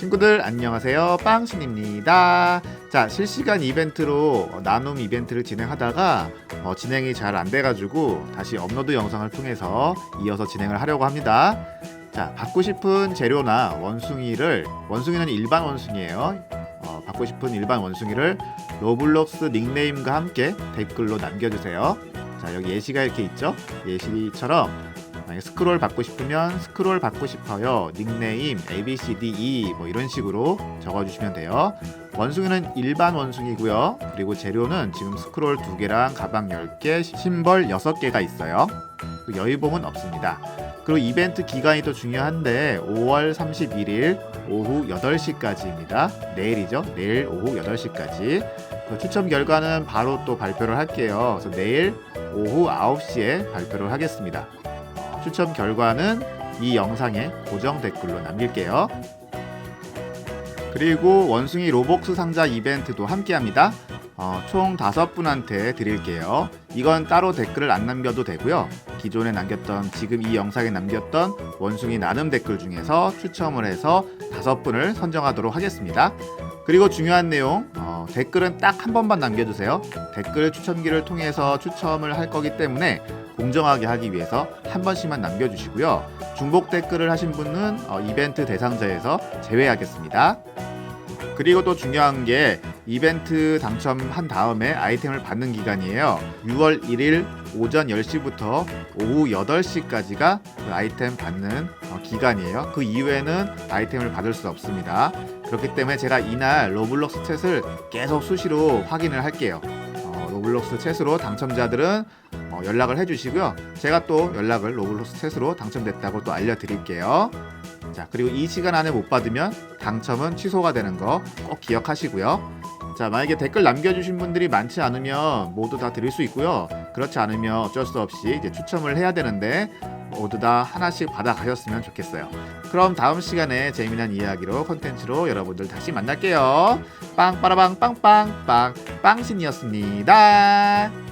친구들 안녕하세요. 빵신입니다. 자 실시간 이벤트로 어, 나눔 이벤트를 진행하다가 어, 진행이 잘 안 돼가지고 다시 업로드 영상을 통해서 이어서 진행을 하려고 합니다. 자 받고 싶은 재료나 원숭이를 원숭이는 일반 원숭이에요. 어, 받고 싶은 일반 원숭이를 로블록스 닉네임과 함께 댓글로 남겨주세요. 자 여기 예시가 이렇게 있죠? 예시처럼 만약에 스크롤 받고 싶으면 스크롤 받고 싶어요. 닉네임 ABCDE 뭐 이런 식으로 적어주시면 돼요. 원숭이는 일반 원숭이고요. 그리고 재료는 지금 스크롤 2개랑 가방 10개 심벌 6개가 있어요. 그 여유봉은 없습니다. 그리고 이벤트 기간이 또 중요한데 5월 31일 오후 8시까지입니다. 내일이죠. 내일 오후 8시까지. 그 추첨 결과는 바로 또 발표를 할게요. 그래서 내일 오후 9시에 발표를 하겠습니다 추첨 결과는 이 영상에 고정 댓글로 남길게요. 그리고 원숭이 로복스 상자 이벤트도 함께 합니다. 어, 총 다섯 분한테 드릴게요. 이건 따로 댓글을 안 남겨도 되고요. 기존에 남겼던 지금 이 영상에 남겼던 원숭이 나눔 댓글 중에서 추첨을 해서 다섯 분을 선정하도록 하겠습니다. 그리고 중요한 내용 어, 댓글은 딱 한 번만 남겨주세요. 댓글 추첨기를 통해서 추첨을 할 거기 때문에 공정하게 하기 위해서 한 번씩만 남겨주시고요. 중복 댓글을 하신 분은 어, 이벤트 대상자에서 제외하겠습니다. 그리고 또 중요한 게 이벤트 당첨한 다음에 아이템을 받는 기간이에요. 6월 1일 오전 10시부터 오후 8시까지가 그 아이템 받는 어, 기간이에요. 그 이후에는 아이템을 받을 수 없습니다. 그렇기 때문에 제가 이날 로블록스 챗을 계속 수시로 확인을 할게요. 어, 로블록스 챗으로 당첨자들은 어, 연락을 해주시고요. 제가 또 연락을 로블록스 챗으로 당첨됐다고 또 알려드릴게요. 자, 그리고 이 시간 안에 못 받으면 당첨은 취소가 되는 거 꼭 기억하시고요. 자, 만약에 댓글 남겨주신 분들이 많지 않으면 모두 다 드릴 수 있고요. 그렇지 않으면 어쩔 수 없이 이제 추첨을 해야 되는데 모두 다 하나씩 받아가셨으면 좋겠어요. 그럼 다음 시간에 재미난 이야기로 컨텐츠로 여러분들 다시 만날게요. 빵빠라빵 빵빵빵 빵신이었습니다.